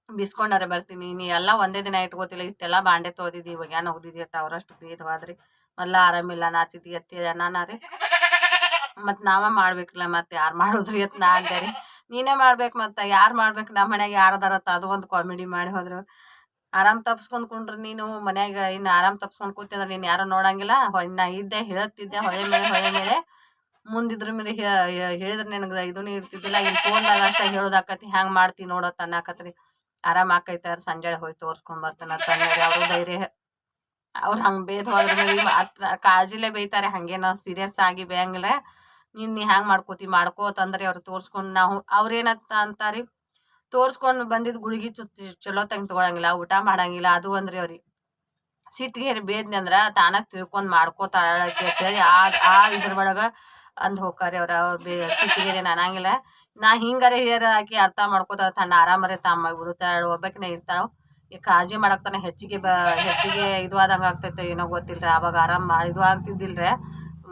ಬಿಸ್ಕೊಂಡಾರ ಬರ್ತೀನಿ. ನೀ ಎಲ್ಲ ಒಂದೇ ದಿನ ಇಟ್ಕೋತಿಲ್ಲ ಇಷ್ಟೆಲ್ಲ ಬಾಂಡೆ ತೋದಿದ್ದಿ ಇವಾಗ ಏನೋ ಅಂತ ಅವ್ರಷ್ಟು ಭೇದವಾದ್ರಿ ಮೊದ್ಲ ಆರಾಮಿಲ್ಲ ನಾಚಿದಿ ಅತ್ತಿ ನಾನಾರಿ ಮತ್ ನಾವ ಮಾಡ್ಬೇಕಲ್ಲ ಮತ್ ಯಾರ್ ಮಾಡುದ್ರಿ ಅಂತ ನಾ ನೀನೇ ಮಾಡ್ಬೇಕ್ ಮತ್ತ ಯಾರ್ ಮಾಡ್ಬೇಕ್ ನಮ್ ಮನ್ಯಾಗ ಯಾರ್ ಅದಾರತ್ತ ಅದು ಒಂದ್ ಕಾಮಿಡಿ ಮಾಡಿ ಹೋದ್ರು. ಆರಾಮ್ ತಪ್ಸ್ಕೊಂಡ್ ಕುಂಡ್ರಿ ನೀನು ಮನ್ಯಾಗ ಇನ್ನು ಆರಾಮ್ ತಪ್ಸ್ಕೊಂಡ್ ಕೂತಿದ್ರ ನೀನ್ ಯಾರು ನೋಡಂಗಿಲ್ಲ. ಹೊಣ್ಣ ಇದ್ದೆ, ಹೇಳ್ತಿದ್ದೆ, ಹೊಳೆ ಮೇಲೆ ಹೊಳೆ ಮೇಲೆ. ಮುಂದಿದ್ರ ಮೇಲೆ ಹೇಳಿದ್ರ ನಿನಗ ಇದೂ ಇರ್ತಿದ್ದಿಲ್ಲ, ಇನ್ ಫೋನ್ದಾಗ ಅಂತ ಹೇಳೋದಾಕತಿ ಹ್ಯಾಂಗ್ ಮಾಡ್ತಿ ನೋಡತ್ತ ಅನ್ನಕತ್ರಿ. ಆರಾಮ್ ಆಕೈತಾರ ಸಂಜೆ ಹೋಗಿ ತೋರ್ಸ್ಕೊಂಡ್ ಬರ್ತಾನ ತನ್ನ ಅವ್ರು ಧೈರ್ಯ ಅವ್ರ ಹಂಗ್ ಬೇದ್ ಹೋದ್ರ ಕಾಳಜಿಲೆ ಬೈತಾರೆ ಹಂಗೇನ ಸೀರಿಯಸ್ ಆಗಿ ಬೇಯಂಗಿಲ್ಲ. ನೀನ್ ನೀ ಹ್ಯಾಂಗ್ ಮಾಡ್ಕೋತಿ? ಮಾಡ್ಕೋ ತಂದ್ರಿ ಅವ್ರು ತೋರ್ಸ್ಕೊಂಡ್ ನಾವು ಅವ್ರೇನಂತ ಅಂತಾರಿ? ತೋರ್ಸ್ಕೊಂಡ್ ಬಂದಿದ್ ಗುಳಿಗಿ ಚು- ಚಲೋ ತಂಗ್ ತಗೊಳಂಗಿಲ್ಲ, ಊಟ ಮಾಡಂಗಿಲ್ಲ, ಅದು ಅಂದ್ರಿ ಅವ್ರಿಗೆ ಸಿಟ್ಟಿಗೆ ಬೇದ್ನಿ ಅಂದ್ರ ತಾನಾಗ್ ತಿಳ್ಕೊಂಡ್ ಮಾಡ್ಕೋತಾಳಕ್ಕೆ ಅಂತೇಳಿ ಆ ಆ ಇದ್ರ ಒಳಗ ಅಂದ್ ಹೋಗ್ತಾರಿ ಅವ್ರ ಅವ್ರ ಬೇ ಸಿಟ್ಟಿಗೆ ಅನ್ನಂಗಿಲ್ಲ. ನಾ ಹಿಂಗಾರೆ ಹೇರ ಹಾಕಿ ಅರ್ಥ ಮಾಡ್ಕೋತಾಳ, ತನ್ನ ಆರಾಮರೇ ತಮ್ಮ ಬಿಡುತ್ತಾಳು ಒಬ್ಬಕಿನ ಇರ್ತಾಳು. ಈ ಕಾಳಜಿ ಮಾಡಕ್ತಾನೆ ಹೆಚ್ಚಿಗೆ ಬ, ಹೆಚ್ಚಿಗೆ ಇದು ಆದಂಗ ಆಗ್ತೈತೆ ಏನೋ ಗೊತ್ತಿಲ್ಲ ಅವಾಗ ಆರಾಮ ಇದು ಆಗ್ತಿದ್ದಿಲ್ರಿ.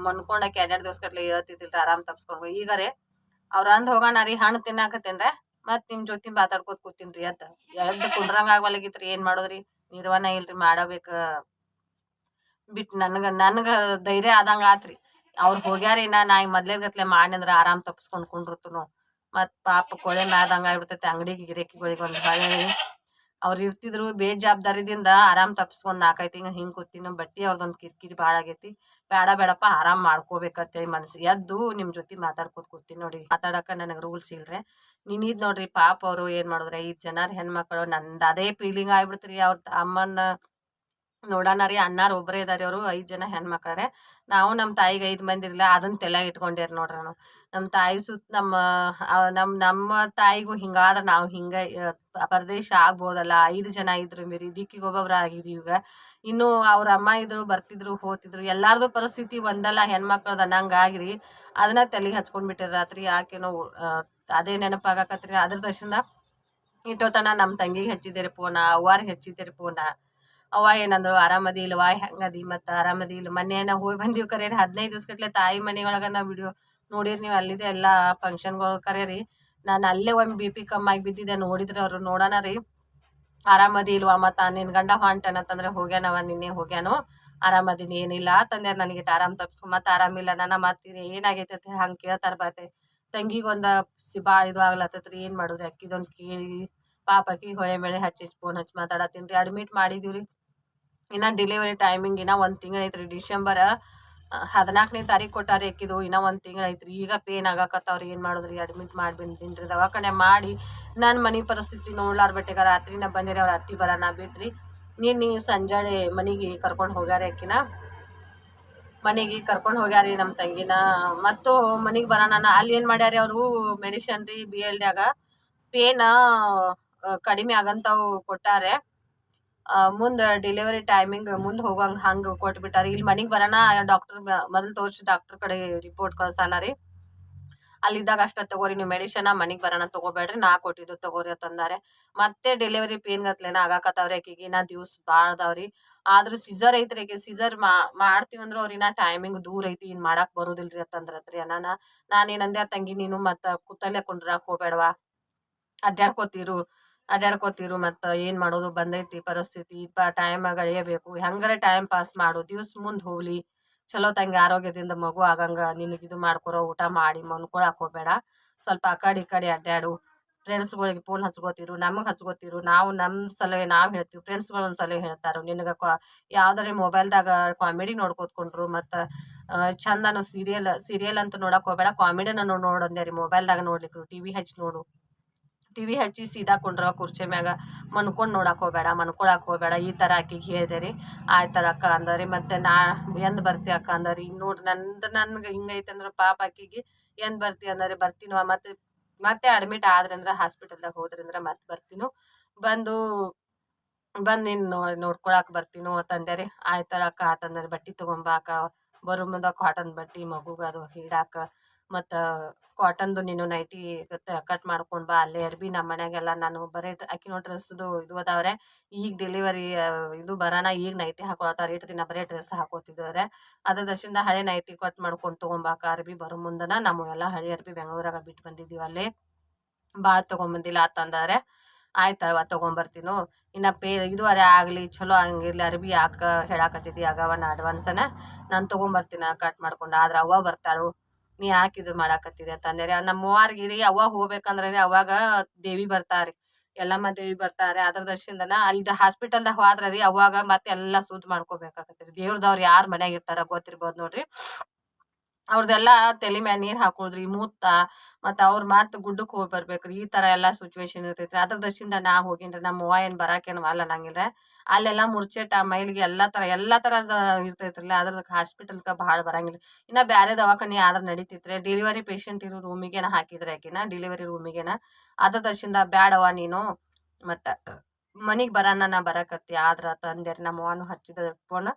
ಮನ್ಕೊಂಡಾಕಿ ಎರಡೆರಡು ದಿವ್ಸ ಗಟ್ಲೆ ಹೇಳ್ತಿದ್ದಿಲ್ರಿ ಆರಾಮ್ ತಪ್ಸ್ಕೊಂಡು ಈಗಾರೆ ಅವ್ರ ಅಂದ್ ಹೋಗೋಣ ರೀ ಹಣ್ಣು ತಿನ್ನಾಕತ್ತೇನ್ರ ಮತ್ ನಿಮ್ ಜೊತೆ ಮಾತಾಡ್ಕೋತ ಕೂತೀನ್ರಿ ಅಂತ. ಎದ್ದು ಕುಂಡ್ರಂಗ ಆಗ್ವಲ್ಲಾಗಿತ್ರಿ ಏನ್ ಮಾಡೋದ್ರಿ? ನಿರ್ವಹಣೆ ಇಲ್ರಿ, ಮಾಡಬೇಕ. ಬಿಟ್ ನನ್ಗ ನನ್ಗ ಧೈರ್ಯ ಆದಂಗ ಆತ್ರಿ. ಅವ್ರ ಹೋಗ್ಯಾರಿ ನಾ ನಾ ಮೊದ್ಲೇ ಗತ್ಲೆ ಮಾಡಿದ್ರ ಆರಾಮ್ ತಪ್ಸ್ಕೊಂಡ್ ಕುಂಡ್ರತನು. ಮತ್ ಪಾಪ ಕೊಳೆ ಮ್ಯಾದಂಗ ಆಗ್ಬಿಡ್ತೈತಿ, ಅಂಗಡಿಗೆ, ಗಿರೇಕಿಗಳಿಗೆ ಒಂದ್ ಹೊಳೆ ಅವ್ರ ಇರ್ತಿದ್ರು ಬೇಜವಾಬ್ದಾರಿದಿಂದ ಆರಾಮ್ ತಪ್ಪಿಸ್ಕೊಂಡ್ ನಾಲ್ಕೈದು ತಿಂಗ್ಳು ಹಿಂಗ್ ಕೂತಿನ ಬಟ್ಟಿ ಅವ್ರದೊಂದ್ ಕಿರಿಕಿರಿ ಭಾಳ ಆಗೈತಿ. ಬೇಡ, ಬೇಡಪ್ಪ, ಆರಾಮ್ ಮಾಡ್ಕೋಬೇಕಂತೇಳಿ ಮನ್ಸು ಎದ್ದು ನಿಮ್ ಜೊತೆ ಮಾತಾಡ್ಕೊತ ಕೂತೀನಿ ನೋಡಿ. ಮಾತಾಡಕ ನನಗೆ ರೂಲ್ಸ್ ಇಲ್ರಿ. ನೀನ್ ಇದ್ ನೋಡ್ರಿ ಪಾಪ ಅವರು ಏನ್ ಮಾಡಿದ್ರೆ ಐದ್ ಜನ ಹೆಣ್ಮಕ್ಳು ನಂದು ಅದೇ ಫೀಲಿಂಗ್ ಆಗ್ಬಿಡ್ತ್ರಿ. ಅವ್ರ ಅಮ್ಮನ್ನ ನೋಡೋಣ ರೀ ಅಣ್ಣಾರ್ ಒಬ್ಬರೇ ಇದಾರಿ ಅವರು, ಐದು ಜನ ಹೆಣ್ಮಕ್ಳಾರೆ. ನಾವು ನಮ್ಮ ತಾಯಿಗೆ ಐದು ಮಂದಿ ಇರ್ಲಿಲ್ಲ ಅದನ್ನ ತಲೆಯಾಗ ಇಟ್ಕೊಂಡೇರಿ ನೋಡ್ರಿ ನಾವು ನಮ್ಮ ತಾಯಿ ಸುತ್ತ ನಮ್ಮ ನಮ್ಮ ನಮ್, ನಮ್ಮ ತಾಯಿಗೂ ಹಿಂಗಾದ್ರೆ ನಾವು ಹಿಂಗ ಪರದೇಶ ಆಗ್ಬೋದಲ್ಲ, ಐದು ಜನ ಇದ್ರು ಮೀರಿ ದಿಕ್ಕಿಗೆ ಒಬ್ಬೊಬ್ರು ಆಗಿದೀವಿ ಈಗ ಇನ್ನು ಅವ್ರ ಅಮ್ಮ ಇದ್ರು, ಬರ್ತಿದ್ರು ಹೋತಿದ್ರು ಎಲ್ಲಾರ್ದು ಪರಿಸ್ಥಿತಿ ಒಂದಲ್ಲ, ಹೆಣ್ಮಕ್ಳದ ಅನ್ನಂಗ ಆಗಿರಿ. ಅದನ್ನ ತಲೆಗೆ ಹಚ್ಕೊಂಡ್ ಬಿಟ್ಟಿರ ರಾತ್ರಿ, ಯಾಕೇನೋ ಅದೇ ನೆನಪಾಗಕತ್ರಿ. ಅದ್ರ ದರ್ಶನ ಇಟ್ಟೋತನ ನಮ್ಮ ತಂಗಿಗೆ ಹಚ್ಚಿದ್ದೀರಿ ಫೋನ ಅವ್ವಾರಿಗೆ ಹಚ್ಚಿದ್ದೀರಿ ಫೋನ ಅವ್ವ ಏನಂದ್ರು, ಆರಾಮದಿ ಇಲ್ವಾ? ಹೆಂಗದಿ ಮತ್ತ ಆರಾಮದಿ ಇಲ್ಲ ಮೊನ್ನೆ ನಾವ್ ಹೋಗಿ ಬಂದಿವ್ ರೀ, ಹದಿನೈದು ದಿವ್ಸ ಗಟ್ಲೆ ತಾಯಿ ಮನೆಯೊಳಗ ನಾ ವಿಡಿಯೋ ನೋಡಿರಿ ನೀವು ಅಲ್ಲಿದೆ ಎಲ್ಲಾ ಫಂಕ್ಷನ್ಗಳು ರೀ, ನಾನು ಅಲ್ಲೇ ಒಮ್ಮೆ ಬಿ ಪಿ ಕಮ್ಮಿ ಆಗಿ ಬಿದ್ದಿದ್ದೆ, ನೋಡಿದ್ರೆ ಅವರು ನೋಡೋಣ ರೀ, ಆರಾಮದಿ ಇಲ್ವಾ ಮತ್ತ ನಿನ್ ಗಂಡ ಹೊಂಟನಂತಂದ್ರೆ ಹೋಗ್ಯಾನವ ನಿನ್ನೆ ಹೋಗ್ಯಾನು ಆರಾಮದಿನಿ ಏನಿಲ್ಲ ತಂದೆ ನನಗೆ ಆರಾಮ್ ತಪ್ಸ್ಕೊ, ಮತ್ತೆ ಆರಾಮಿಲ್ಲ ನನ್ನ ಮತ್ತ ಏನಾಗೈತೆ ಅಂತ ಹಂಗ ಕೇಳ್ತಾರ ಬರ್ತೆ ತಂಗಿಗ್ ಒಂದ ಸಿ ಬಾಳ ಇದು ಆಗ್ಲತ್ತೈತ್ರಿ ಏನ್ ಮಾಡುದ್ರಿ, ಅಕ್ಕಿದೊಂದ್ ಕೇಳಿ, ಪಾಪ ಅಕ್ಕಿ ಹೊಳೆ ಮೇಲೆ ಹಚ್ಚಿ ಫೋನ್ ಹಚ್ಚಿ ಮಾತಾಡತ್ತೀನ್ರಿ ಅಡ್ಮಿಟ್ ಮಾಡಿದೀವ್ರಿ ಇನ್ನ ಡೆಲಿವರಿ ಟೈಮಿಂಗ್ ಇನ್ನ ಒಂದು ತಿಂಗಳ ಐತ್ರಿ. ಡಿಸೆಂಬರ್ ಹದಿನಾಲ್ಕನೇ ತಾರೀಕು ಕೊಟ್ಟಾರೆ ಅಕ್ಕಿದು. ಇನ್ನ ಒಂದು ತಿಂಗಳ ಐತ್ರಿ. ಈಗ ಪೇನ್ ಆಗಾಕತ್ತಾವ್ರಿ. ಏನು ಮಾಡಿದ್ರಿ? ಅಡ್ಮಿಟ್ ಮಾಡಿ ಬಂದಿನ್ರಿ ದವಾಖಾನೆ ಮಾಡಿ ನನ್ನ ಮನಿ ಪರಿಸ್ಥಿತಿ ನೋಡ್ಲಾರ್ ರಾತ್ರಿ ರಾತ್ರಿನ ಬಂದಿರಿ ಅವ್ರ ಅತ್ತಿ ಬರೋಣ ಬಿಟ್ರಿ. ನಿನ್ನೆ ಸಂಜಾಳೆ ಮನೆಗೆ ಕರ್ಕೊಂಡು ಹೋಗ್ಯಾರ ಅಕ್ಕಿನ. ಮನೆಗೆ ಕರ್ಕೊಂಡ್ ಹೋಗ್ಯಾರಿ ನಮ್ಮ ತಂಗಿನ. ಮತ್ತು ಮನೆಗೆ ಬರೋಣ ಅಲ್ಲಿ ಏನು ಮಾಡ್ಯಾರಿ ಅವರು? ಮೆಡಿಸಿನ್ ರೀ ಬಿ ಎಲ್ ಡ್ಯಾಗ. ಪೇನ ಕಡಿಮೆ ಆಗಂತಾವ್ ಕೊಟ್ಟಾರೆ. ಮುಂದ್ ಡೆಲಿವರಿ ಟೈಮಿಂಗ್ ಮುಂದ್ ಹೋಗಂಗ್ ಹಂಗ್ ಕೊಟ್ಬಿಟ್ಟಾರಿ. ಇಲ್ಲಿ ಮನಿಗ್ ಬರೋಣ ಡಾಕ್ಟರ್ ಮೊದಲು ತೋರ್ಸಿ ಡಾಕ್ಟರ್ ಕಡೆ ರಿಪೋರ್ಟ್ ಕಳ್ಸಾನ ರೀ. ಅಲ್ಲಿದ್ದಾಗ ಅಷ್ಟ ತಗೋರಿ, ನೀವು ಮೆಡಿಷನ್ ಮನಿಗ್ ಬರೋಣ ತಗೋಬೇಡ್ರಿ, ನಾ ಕೊಟ್ಟಿದ್ದು ತಗೋರಿ ಅಂತಂದಾರೆ ಮತ್ತೆ ಡೆಲಿವರಿ ಪೇನ್ ಗತ್ಲೆನ ಆಗಾಕತ್ತಾವ್ರಿ ಆಕಿಗೆ ನಾ ದಿವ್ಸ ಬಾಳ ಅದಾವ್ರಿ ಆದ್ರೂ ಸಿಜರ್ ಐತ್ರಿ ಆಕೆ ಸಿಜರ್ ಮಾಡ್ತೀವಿ ಅಂದ್ರ ಅವ್ರಿನ ಟೈಮಿಂಗ್ ದೂರ ಐತಿ, ಇನ್ ಮಾಡಾಕ್ ಬರುದಿಲ್ರಿ ಅಂತಂದ್ರತ್ರಿ ಅನಾನ ನಾನೇನಂದೆ ತಂಗಿ ನೀನು ಮತ್ತ ಕುತ್ತಲ್ಲೇ ಕುಂಡ್ರಾಕ್ ಹೋಗ್ಬೇಡವಾ. ಅಡ್ಡಾಡ್ಕೋತಿರು ಅಡ್ಡಾಡ್ಕೋತಿರು ಮತ್ತ ಏನ್ ಮಾಡೋದು ಬಂದೈತಿ ಪರಿಸ್ಥಿತಿ ಟೈಮ್ ಗಳಿಯಬೇಕು ಹೆಂಗಾರ ಟೈಮ್ ಪಾಸ್ ಮಾಡು. ದಿವ್ಸ ಮುಂದ್ ಹೋಗ್ಲಿ. ಚಲೋ ತಂಗಿ ಆರೋಗ್ಯದಿಂದ ಮಗು ಆಗಂಗ ನಿನಗೆ ಇದು ಮಾಡ್ಕೊರೋ, ಊಟ ಮಾಡಿ, ಮನ್ಕೊಳಕ್ ಹೋಗ್ಬೇಡ. ಸ್ವಲ್ಪ ಆ ಕಡೆ ಈ ಕಡೆ ಅಡ್ಡಾಡು ಫ್ರೆಂಡ್ಸ್ಗಳಿಗೆ ಫೋನ್ ಹಚ್ಕೋತಿರು, ನಮಗ್ ಹಚ್ಕೋತಿರು. ನಾವು ನಮ್ಮ ಸಲಹೆ ನಾವು ಹೇಳ್ತೀವಿ. ಫ್ರೆಂಡ್ಸ್ಗಳು ಒಂದು ಸಲಹೆ ನಿನಗೆ ನಿನಗ ಯಾವ್ದಾರ ಮೊಬೈಲ್ದಾಗ ಕಾಮಿಡಿ ನೋಡ್ಕೊತ್ಕೊಂಡ್ರು ಮತ್ತ ಚಂದನ ಸೀರಿಯಲ್ ಸೀರಿಯಲ್ ಅಂತ ನೋಡಕ್ಕೆ ಹೋಗ್ಬೇಡ. ಕಾಮಿಡಿನ ನೋಡಂದೆ ರೀ. ಮೊಬೈಲ್ದಾಗ ನೋಡ್ಲಿಕ್ರು. ಟಿವಿ ಹಚ್ಚಿ ನೋಡು. ಟಿವಿ ಹಚ್ಚಿ ಸೀದಾ ಕುಂಡ್ರ ಕುರ್ಚಿ ಮ್ಯಾಗ ಮನ್ಕೊಂಡು ನೋಡಕ್ ಹೋಗ್ಬೇಡ, ಮನ್ಕೊಳಕ್ ಹೋಗ್ಬೇಡ. ಈ ತರ ಆಕಿಗೆ ಹೇಳಿದೆ ರೀ ಆಯ್ತರ ಅಕ್ಕ ಅಂದರಿ. ಮತ್ತೆ ನಾ ಎಂದ್ ಬರ್ತಿ ಅಕ್ಕ ಅಂದರಿ. ನೋಡ್ರಿ ನಂದು ನನ್ಗೆ ಹಿಂಗೈತೆ ಪಾಪ ಆಕಿಗೆ ಎಂದ್ ಬರ್ತಿ ಅಂದರಿ. ಬರ್ತೀನವ ಮತ್ತೆ ಮತ್ತೆ ಅಡ್ಮಿಟ್ ಆದ್ರಿ ಅಂದ್ರ ಹಾಸ್ಪಿಟಲ್ದಾಗ ಹೋದ್ರಂದ್ರೆ ಮತ್ತೆ ಬರ್ತೀನು. ಬಂದು ಬಂದು ನಿನ್ ನೋ- ನೋಡ್ಕೊಳಾಕ್ ಬರ್ತೀನೋ ಅಂತಂದೆ ಆಯ್ತಳ ಅಕ್ಕ. ಆತಂದ್ರೆ. ಬಟ್ಟಿ ತಗೊಂಬಾಕ ಬರೋ ಮುಂದ ಕಾಟನ್ ಬಟ್ಟಿ, ಮಗುಗ ಅದು ಹಿಡಾಕ ಮತ್ತ ಕಾಟನ್ದು ನೀನು ನೈಟಿ ಕಟ್ ಮಾಡ್ಕೊಂಡು ಬಾ. ಅಲ್ಲೇ ಅರ್ಬಿ ನಮ್ಮ ಮನೆಯಾಗೆಲ್ಲ ನಾನು ಬರೀ ಅಕ್ಕಿನೋ ಡ್ರೆಸ್ದು ಇದು ಅದಾವ್ರೆ. ಈಗ ಡೆಲಿವರಿ ಇದು ಬರಾನ ಈಗ ನೈಟಿ ಹಾಕೊಳತಾರ ಇಟ್ಟು ದಿನ ಬರೀ ಡ್ರೆಸ್ ಹಾಕೋತಿದ್ದಾರೆ ಅದ್ರ ದರ್ಶಿಂದ ಹಳೆ ನೈಟಿ ಕಟ್ ಮಾಡ್ಕೊಂಡು ತಗೊಂಬಾಕ ಅರ್ಬಿ ಬರೋ ಮುಂದನ ನಾವು ಎಲ್ಲ ಹಳೆ ಅರ್ಬಿ ಬೆಂಗಳೂರಾಗ ಬಿಟ್ಟು ಬಂದಿದ್ದೀವಿ ಅಲ್ಲಿ. ಭಾಳ ತಗೊಂಬಂದಿಲ್ಲ ಅಂತಂದಾರೆ ಆಯ್ತವ ತಗೊಂಬರ್ತೀನೋ ಇನ್ನ ಪೇ, ಇದುವರೆ ಆಗಲಿ, ಚಲೋ ಹಂಗಿರ್ಲಿ, ಅರ್ಬಿ ಯಾಕ ಹೇಳಾಕತ್ತಿದ್ದಿ ನಾ ಅಡ್ವಾನ್ಸನ ನಾನು ತಗೊಂಬರ್ತೀನ ಕಟ್ ಮಾಡ್ಕೊಂಡು. ಆದ್ರೆ ಅವ್ವ ಬರ್ತಾಳು. ನೀ ಯಾಕೆ ಇದು ಮಾಡಾಕತ್ತಿದೆ ಅಂತಂದ್ರೆ ನಮ್ಮ ಅವ್ವಾರ್ಗಿರಿ ಅವಾಗ ಹೋಗ್ಬೇಕಂದ್ರೆ ರೀ ಅವಾಗ ದೇವಿ ಬರ್ತಾರಿ. ಎಲ್ಲಮ್ಮ ದೇವಿ ಬರ್ತಾರೆ. ಅದ್ರ ದರ್ಶನದನ ಅಲ್ಲಿ ಹಾಸ್ಪಿಟಲ್ದಾಗ ಹೋದ್ರ ರೀ ಅವಾಗ ಮತ್ತೆ ಎಲ್ಲಾ ಸೂದ್ ಮಾಡ್ಕೋಬೇಕಾಗತ್ರಿ ದೇವ್ರದವ್ರು ಯಾರ್ ಮನ್ಯಾಗ ಇರ್ತಾರ ಗೊತ್ತಿರ್ಬೋದ್ ನೋಡ್ರಿ. ಅವ್ರದೆಲ್ಲಾ ತಲೆ ಮ್ಯಾಲ ನೀರ್ ಹಾಕೋದ್ರಿ ಮೂತ್ತ ಮತ್ತ ಅವ್ರ ಮಾತು ಗುಡ್ಡಕ್ಕೆ ಹೋಗಿ ಬರ್ಬೇಕ್ರಿ, ಈ ತರ ಎಲ್ಲಾ ಸಿಚುವೇಶನ್ ಇರ್ತೈತ್ರಿ. ಅದ್ರ ದರ್ಶಿಂದ ನಾ ಹೋಗಿನ್ರಿ ನಮ್ಮ ಅವ್ವ ಏನ್ ಬರಾಕೇನ್ ಅಲ್ಲ ನಂಗಿಲ್ರ. ಅಲ್ಲೆಲ್ಲಾ ಮುರ್ಚೇಟ ಮೈಲಿಗೆ ಎಲ್ಲಾ ತರ, ಎಲ್ಲಾ ತರದ ಇರ್ತೈತ್ರಿ ಅದ್ರ ಹಾಸ್ಪಿಟಲ್ಕ ಬಾಳ ಬರಂಗಿಲ್ಲ ಇನ್ನ ಬ್ಯಾರೆ ದವಾಖಾನಿ ಆದ್ರ ನಡೀತಿತ್ರಿ. ಡೆಲಿವರಿ ಪೇಷಂಟ್ ಇರೋ ರೂಮಿಗೆನ ಹಾಕಿದ್ರೆ ಆಕಿನ ಡೆಲಿವರಿ ರೂಮಿಗೆನ ಅದ್ರ ದರ್ಶಿಂದ ಬ್ಯಾಡವ್ವ ನೀನು, ಮತ್ತ ಮನಿಗ್ ಬರಾನ ನಾ ಬರಾಕತ್ತಿ, ಆದ್ರ ತಂದೆ ನಮ್ಮ ಅವ್ವನು ಹಚ್ಚಿದ್ರ ಫೋನ್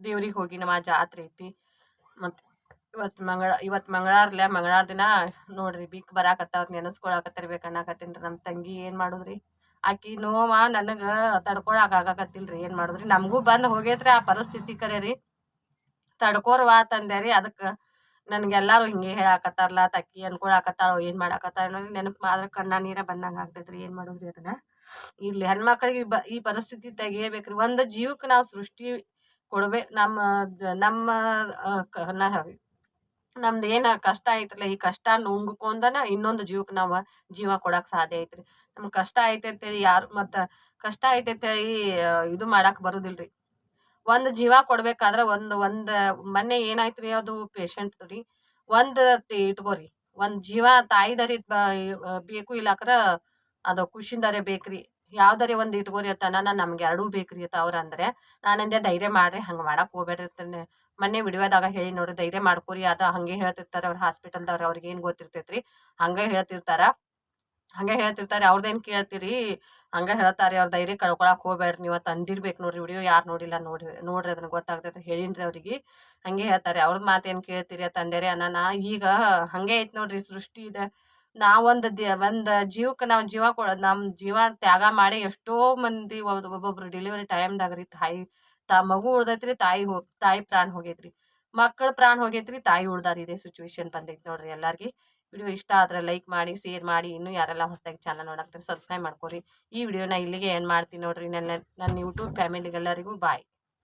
ದೇವ್ರಿಗೆ ಹೋಗಿ ನಮ್ಮ ಜಾತ್ರೆ ಐತಿ. ಮತ್ ಇವತ್ ಮಂಗಳ, ಇವತ್ ಮಂಗಳಾರ್ಲೆ, ಮಂಗಳಾರ ದಿನ ನೋಡ್ರಿ ಬಿಕ್ ಬರಾಕತ್ತಾವ್ರ ನೆನಸ್ಕೊಳಕತ್ತಿರ್ಬೇಕ ಅನ್ನಕತ್ತೀನ್ರಿ ನಮ್ ತಂಗಿ. ಏನ್ ಮಾಡುದ್ರಿ? ಆಕಿ ನೋವಾ ನನಗ ತಡ್ಕೊಳಕ್ ಆಗಾಕತ್ತಿಲ್ರಿ, ಏನ್ ಮಾಡುದ್ರಿ? ನಮಗೂ ಬಂದ್ ಹೋಗೇತ್ರಿ ಆ ಪರಿಸ್ಥಿತಿ ಕರೆ ರೀ. ತಡ್ಕೋರ್ವಾ ತಂದೆ ರೀ, ಅದಕ್ಕ ನನ್ಗೆಲ್ಲಾರು ಹಿಂಗೆ ಹೇಳಾಕತ್ತಾರಲ್ಲ ತಕ್ಕಿ ಅನ್ಕೊಳಕತ್ತಾಳ, ಏನ್ ಮಾಡಾಕತ್ತಾಳ ನೆನಪ್ ಮಾದ್ರ ಕಣ್ಣ ನೀರ ಬಂದಂಗ ಆಗ್ತೈತ್ರಿ, ಏನ್ ಮಾಡುದ್ರಿ ಅದನ್ನ? ಇಲ್ಲಿ ಹೆಣ್ಮಕ್ಳಿಗೆ ಈ ಪರಿಸ್ಥಿತಿ ತೆಗಿಯಬೇಕ್ರಿ ಒಂದ್ ಜೀವಕ್ ನಾವ್ ಸೃಷ್ಟಿ ಕೊಡ್ಬೇಕು ನಮ್ಮ ನಮ್ಮ ನಮ್ದ್ ಏನ ಕಷ್ಟ ಐತ್ರಲ್ಲ ಈ ಕಷ್ಟ ನುಂಗ್ಕೊಂಡನ ಇನ್ನೊಂದು ಜೀವಕ್ಕೆ ನಾವ ಜೀವ ಕೊಡಾಕ ಸಾಧ್ಯ ಐತ್ರಿ. ನಮ್ಗೆ ಕಷ್ಟ ಐತೆ ಅಂತೇಳಿ ಯಾರು ಮತ್ತ ಕಷ್ಟ ಐತೆ ಅಂತೇಳಿ ಆ, ಇದು ಮಾಡಾಕ್ ಬರುದಿಲ್ರಿ. ಒಂದ್ ಜೀವ ಕೊಡ್ಬೇಕಾದ್ರ ಒಂದ್ ಒಂದ್ ಮೊನ್ನೆ ಏನಾಯ್ತ್ರಿ ಅದು ಪೇಷಂಟ್ ರೀ ಒಂದ್ ಇಟ್ಕೋರಿ. ಒಂದ್ ಜೀವ ತಾಯಿದಾರಿ ಬೇಕು ಇಲ್ಲಾಕ್ರ ಅದು ಖುಷಿಂದಾರೆ ಬೇಕ್ರಿ. ಯಾವ್ದಾರೆ ಒಂದ್ ಇಟ್ಕೋರಿ ಅಂತ ನಾನು ನಮ್ಗೆ ಎರಡೂ ಬೇಕ್ರಿ ಅಂತ ಅವ್ರ ಅಂದ್ರೆ. ನಾನಂದೆ ಧೈರ್ಯ ಮಾಡ್ರಿ ಹಂಗ ಮಾಡಾಕ್ ಹೋಗ್ಬೇಡ್ರಿ ಮೊನ್ನೆ ವಿಡಿಯೋದಾಗ ಹೇಳಿ ನೋಡ್ರಿ ಧೈರ್ಯ ಮಾಡ್ಕೊರಿ, ಅದ ಹಂಗೆ ಹೇಳ್ತಿರ್ತಾರ ಅವ್ರ ಹಾಸ್ಪಿಟಲ್ದವ್ರ, ಅವ್ರಿಗೆ ಏನ್ ಗೊತ್ತಿರ್ತೈತ್ರಿ? ಹಂಗ ಹೇಳ್ತಿರ್ತಾರ? ಹಂಗ ಹೇಳ್ತಿರ್ತಾರೆ ಅವ್ರದೇನ್ ಕೇಳ್ತೀರಿ? ಹಂಗ ಹೇಳ್ತಾರೆ, ಅವ್ರ ಧೈರ್ಯ ಕಳ್ಕೊಳಕ್ ಹೋಗ್ಬೇಡ್ರಿ ನೀವ್ ತಂದಿರ್ಬೇಕು ನೋಡ್ರಿ, ವಿಡಿಯೋ ಯಾರು ನೋಡಿಲ್ಲ ನೋಡಿ ನೋಡ್ರಿ ಅದನ್ನ ಗೊತ್ತಾಗ್ತೈತೆ ಹೇಳಿನ್ರಿ ಅವ್ರಿಗೆ. ಹಂಗೆ ಹೇಳ್ತಾರೆ, ಅವ್ರದ್ ಮಾತೇನ್ ಕೇಳ್ತೀರಿ ತಂದೇರಿ ಅನ್ನ ಈಗ ಹಂಗೆ ಐತ್ ನೋಡ್ರಿ ಸೃಷ್ಟಿ ಇದೆ. ನಾವೊಂದ್ ಒಂದ್ ಜೀವಕ್ಕೆ ನಾವ್ ಜೀವ ಕೊಡ, ನಮ್ ಜೀವ ತ್ಯಾಗ ಮಾಡಿ ಎಷ್ಟೋ ಮಂದಿ ಒಬ್- ಒಬ್ಬೊಬ್ರು ಡೆಲಿವರಿ ಟೈಮ್ದಾಗ ರೀ ತಾಯಿ ತಾ ಮಗು ಉಳ್ದೈತ್ರಿ, ತಾಯಿ ತಾಯಿ ಪ್ರಾಣ ಹೋಗೈತ್ರಿ. ಮಕ್ಕಳ ಪ್ರಾಣ ಹೋಗೈತ್ರಿ, ತಾಯಿ ಉಳ್ದಾರ ಇದೇ ಸಿಚುವೇಶನ್ ಬಂದೈತಿ ನೋಡ್ರಿ ಎಲ್ಲಾರ್ಗಿ. ವಿಡಿಯೋ ಇಷ್ಟ ಆದ್ರೆ ಲೈಕ್ ಮಾಡಿ ಶೇರ್ ಮಾಡಿ, ಇನ್ನೂ ಯಾರೆಲ್ಲ ಹೊಸದಾಗಿ ಚಾನಲ್ ನೋಡಾಕ್ತಾರೆ ಸಬ್ಸ್ಕ್ರೈಬ್ ಮಾಡ್ಕೊರಿ. ಈ ವಿಡಿಯೋನ ಇಲ್ಲಿಗೆ ಏನ್ ಮಾಡ್ತೀನಿ ನೋಡ್ರಿ. ನನ್ನ ನನ್ನ ಯೂಟ್ಯೂಬ್ ಫ್ಯಾಮಿಲಿಗೆಲ್ಲರಿಗೂ ಬಾಯ್